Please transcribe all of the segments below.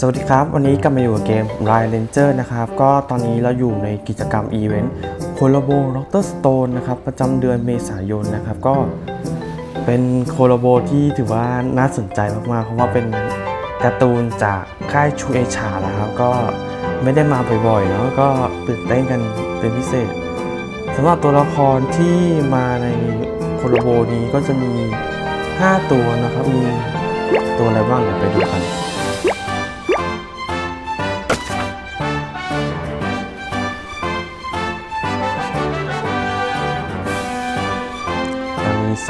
สวัสดีครับ วันนี้กลับมาอยู่กับเกม r i Ranger นะครับ ก็ตอนนี้เราอยู่ในกิจกรรมอีเวนต์คโลโบ d r Stone นะครับ ประจำเดือนเมษายนนะครับ ก็เป็นโคโลโบที่ถือว่าน่าสนใจมากๆ เพราะว่าเป็นการ์ตูนจากค่ายชูเอชานะครับ ก็ไม่ได้มาบ่อยๆเนาะก็ตื่นเต้นกันเป็นพิเศษสำหรับตัวละครที่มาในโคโลโบนี้ก็จะมี 5 ตัวนะครับ มีตัวอะไรบ้างเดี๋ยวไปดูกัน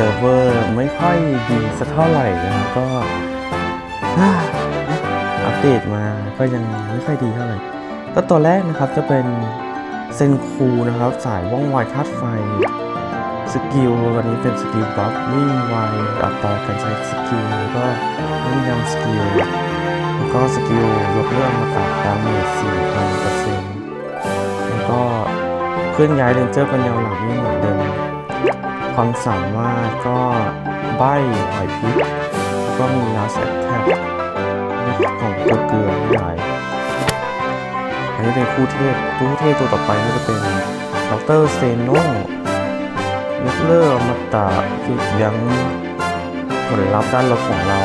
ซิร์ฟเวอร์ไม่ค่อยดีสักเท่าไหร่นะครับก็อัปเดตมาก็ยังไม่ค่อยดีเท่าไหร่ก็ตัวแรกนะครับจะเป็นเซนคูนะครับ สายว่องไวธาตุไฟ สกิลวันนี้เป็นสกิลบัฟวิ่งไวอัตราการใช้สกิลแล้วก็เล่นยำสกิลแล้วก็สกิลยกเลิกมาตัดดาเมจ4,000เปอร์เซ็นต์แล้วก็เคลื่อนย้ายเรนเจอร์เป็นแนวหลังนี่เหมือนเดิม ความสามารถก็ใบหอยพิษแล้วก็มีลาสแอ t แท็กของตัวเกลือทั้งหลายอันนี้เป็นคู่เทพคู่เทพตัวต่อไปก็จะเป็นดรเซโนยกเลิกอมาตะหยุดยั้งผลลัพธ์ด้านลบของเรา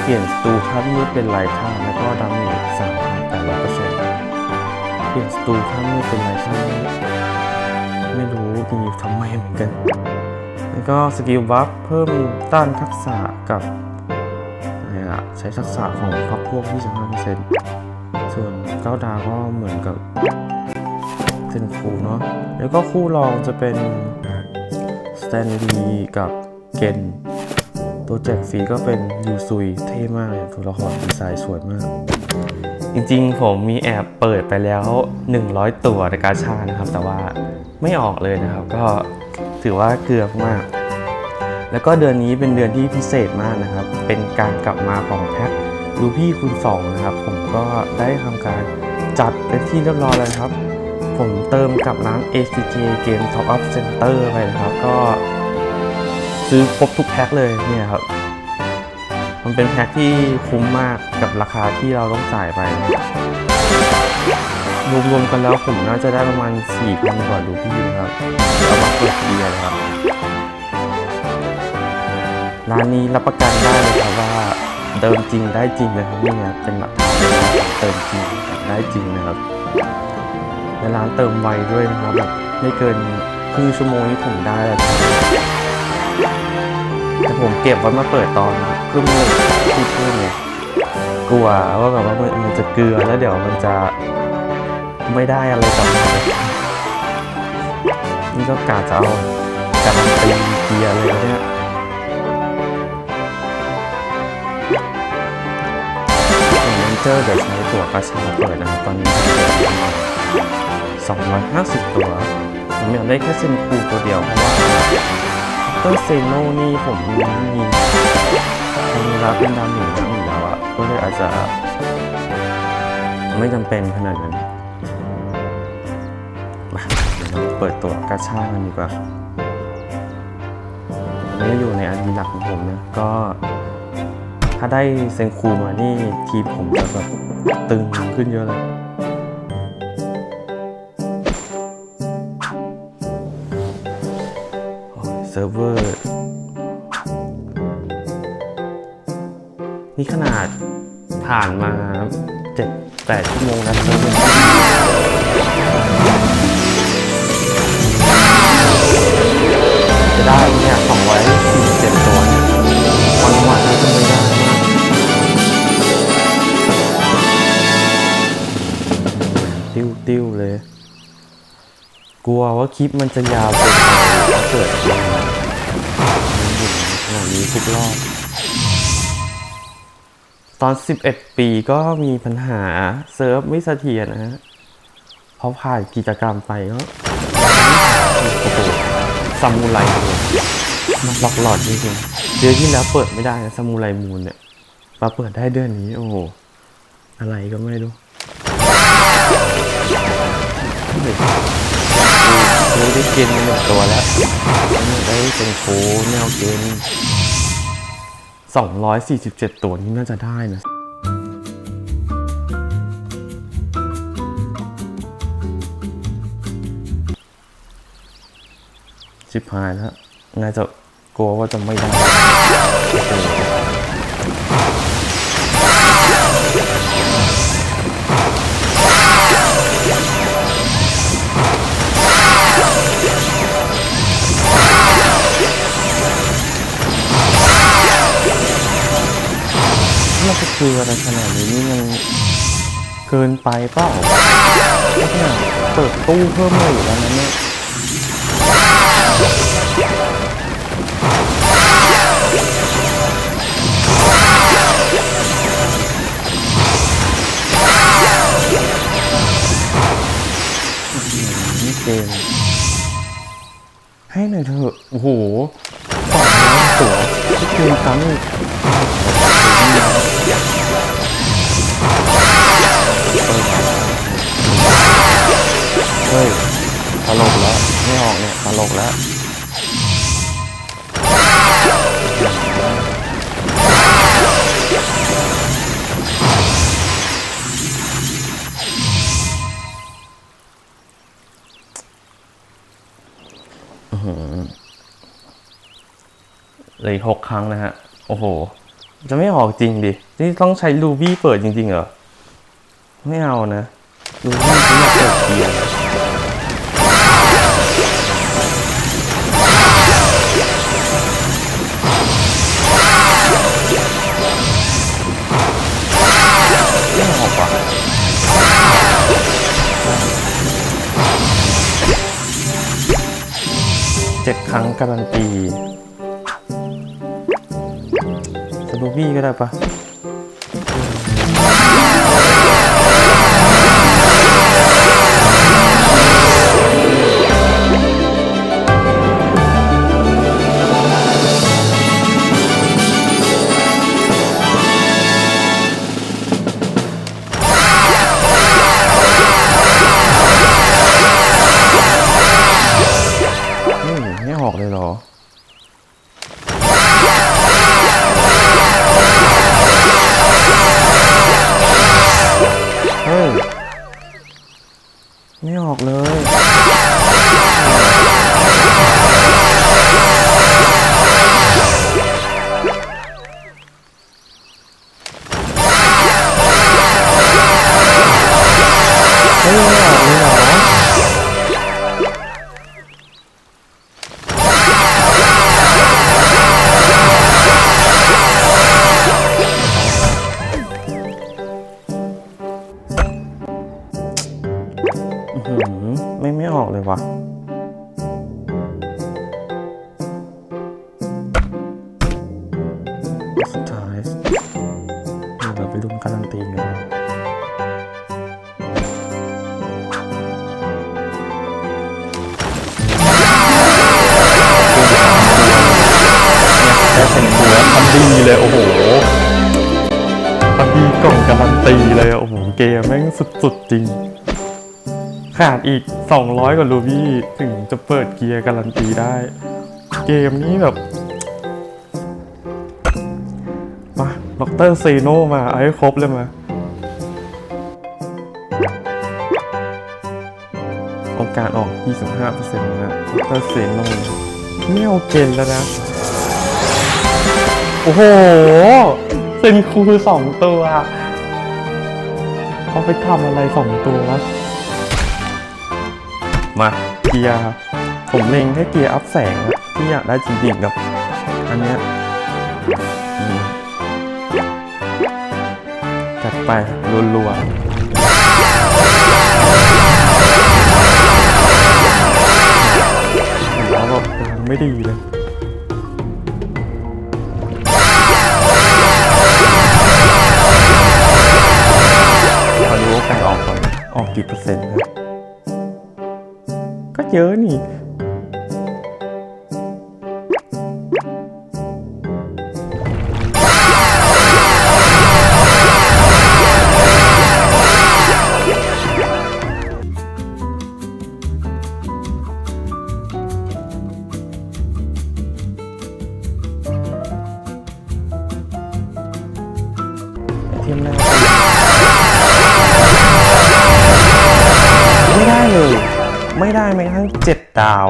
เปลี่ยนสตูท่านมืดเป็นลายท่าแล้วก็ดาเมจสามพันแปดร้อยเปอร์เซ็นต์เปลี่ยนสตูท่านมืดเป็นลายท่าไม่รู้มีทำไมเหมือนกัน ก็สกิลบัฟเพิ่มต้านทักษะกับใช้ทักษะของพักพวก 25%ส่วนเก้าดาวก็เหมือนกับเซนคูเนาะ แล้วก็คู่รองจะเป็นสแตนลีกับเกนตัวแจกฟรีก็เป็นยูซุยเท่มากเลยตัวละครดีไซน์สวยมาก จริงๆ ผมมีแอบเปิดไปแล้ว 100 ตัวในกาชานะครับ แต่ว่าไม่ออกเลยนะครับ ก็ถือว่าเกือบมาก แล้วก็เดือนนี้เป็นเดือนที่พิเศษมากนะครับ เป็นการกลับมาของแพ็ครูพี่คูณ2นะครับ ผมก็ได้ทำการจัดเป็นที่เรียบร้อยแล้วครับ ผมเติมกับร้าน ACJ Game Top Up Center ไปนะครับ ก็ซื้อครบทุกแพ็คเลยเนี่ยครับ มันเป็นแพ็คที่คุ้มมากกับราคาที่เราต้องจ่ายไป รวมๆกันแล้วผมน่าจะได้ประมาณ4,000กว่ารูพี่นะครับเอามาเปิดเบียร์นะครับ ร้านนี้รับประกันได้เลยครับว่าเติมจริงได้จริงนะครับนี่เนี่ยเป็นหลักฐานเลยนะครับเติมจริงได้จริงนะครับและร้านเติมไวด้วยนะครับแบบไม่เกินครึ่งชั่วโมงนี้ผมได้แล้วครับแต่ผมเก็บไว้มาเปิดตอนครึ่งโมงที่ครึ่งไงกลัวว่าแบบว่ามันจะเกลือแล้วเดี๋ยวมันจะไม่ได้อะไรกลับมานี่ก็กาจะเอาการันตีเกียร์เลยเนี่ย จอร์เดี๋ยวใช้ตัวกระชาเปิดนะครับตอนนี้250 ตัวผมอยากได้แค่เซนคูตัวเดียวเพราะว่าต้นเซโนนี่ผมมีมีมีรับเป็นดาเมจทั้งอยู่แล้วอะก็เลยอาจจะ ไม่จำเป็นขนาดนั้นมาเดี๋ยวเราเปิดตัวกระชากันดีกว่าอันนี้อยู่ในอันดีหลักของผมนะก็ ถ้าได้เซนคูมานี่ทีมผมจะแบบตึงขึ้นเยอะเลยโอ้ยเซิร์ฟเวอร์ นี่ขนาดผ่านมา 7 8 ชั่วโมงนะเซิร์ฟเวอร์ ว่าคลิปมันจะยาวเกินไปเกิดมันอยู่ขนาดนี้ทุกรอบ ตอน 11 ปีก็มีปัญหาเซิร์ฟไม่เสถียรนะฮะเพราะผ่านกิจกรรมไปก็โอ้โหซามูไรหลอกหลอดจริงๆเดือนที่แล้วเปิดไม่ได้นะซามูไรมูนเนี่ยมาเปิดได้เดือนนี้ โอ้โหอะไรก็ไม่รู้ นี่ได้กินหนึ่งตัวแล้วไอ้เป็นโคแนวเกม247 ตัวนี่น่าจะได้นะชิบหายแล้วน่าจะกลัวว่าจะไม่ได้ คืออะไรขนาดนี้นี่มันเกินไปเปล่าเนี่ยเปิดตู้เพิ่มเลยอยู่แล้วนะเนี่ยนี่เกมให้หน่อยเถอะ โอ้โห สองล้านตัวที่เกมซ้ำอีกเฮ้ยตลกแล้ว ไม่ออกเนี่ยตลกแล้ว เลยหกครั้งนะฮะ โอ้โห จะไม่ออกจริงดิ นี่ต้องใช้ลูบี้เปิดจริงๆเหรอ ไม่เอานะลูบี้ไม่อยากเปิดเกียร์ นู ไม่ออกเลย ลุ้นการันตีกันได้เป็นตัวทำดีเลยโอ้โหทำดีกล่องการันตีเลยโอ้โหเกมแม่งสุดๆจริงขาดอีก 200 กว่ารูบี้ถึงจะเปิดเกียร์การันตีได้ เกมนี้แบบ ด็อกเตอร์เซโนมาเอาให้ครบเลยมาโอกาสออก 25%นะด็อกเตอร์เซโนไม่เอาเกณฑ์แล้วนะ โอ้โหเซนคูสองตัวเอาไปทำอะไรสองตัววะมาเกียร์ผมเล็งแค่เกียร์อัพแสงที่อยากได้จริงๆกับ อันเนี้ย ไปรัวๆแล้วแบบไม่ดีเลยขอดูโอกาสออกก่อนออกกี่เปอร์เซ็นต์นะก็เยอะนี่ ดาว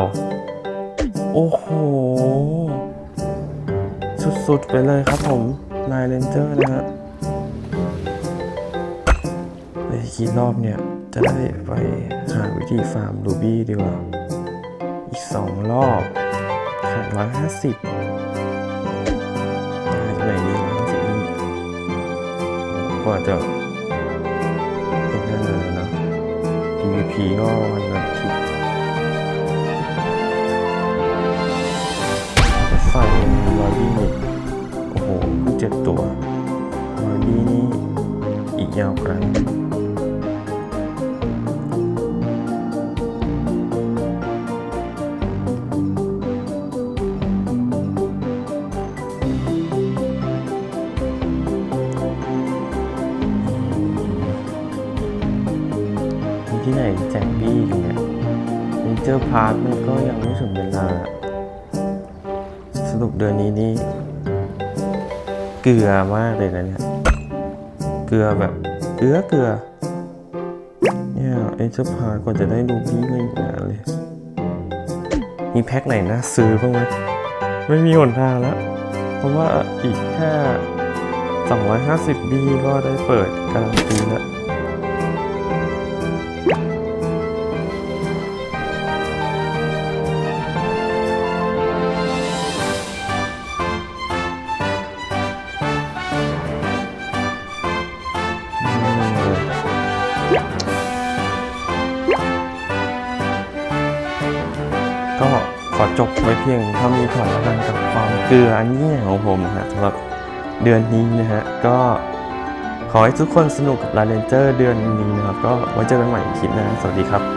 โอ้โห สุด ๆ ไปเลยครับผมนายเรนเจอร์นะฮะในกี่รอบเนี่ย จะได้ไปหาวิธีฟาร์มรูบี้ดีกว่า อีกสองรอบขาดร้อยห้าสิบหาจาไหนดีร้อยห้าสิบนี่กว่าจะเป็นนั่นเลยนะ PVP ก็วันละ รถไฟร้อยยี่นี่โอ้โหเพิ่งเจ็ดตัวรอยยี่นี่อีกยาวไกลที่ไหนแจกบี้กันเนี่ยเนเจอร์พาร์คมันก็ยังไม่ถึงเวลา รุปเดือนนี้นี่เกลือมากเลยนะเนี่ย เกลือแบบเกลือเกลือ เนี่ยเอเจอร์พากว่าจะได้ดูบี้ก็อีกนานเลย มีแพ็คไหนน่าซื้อบ้างไหมไม่มีหนทางแล้ว เพราะว่าอีกแค่250บีก็ได้เปิดการันตีแล้ว พียงเท่านี้ก่อนแล้วกันกับความเกลืออันยิ่งใหญ่ของผมนะฮะสำหรับเดือนนี้นะฮะก็ขอให้ทุกคนสนุกกับลาเลนเจอร์เดือนนี้นะครับ ก็ไว้เจอกันใหม่คลิปหน้าสวัสดีครับ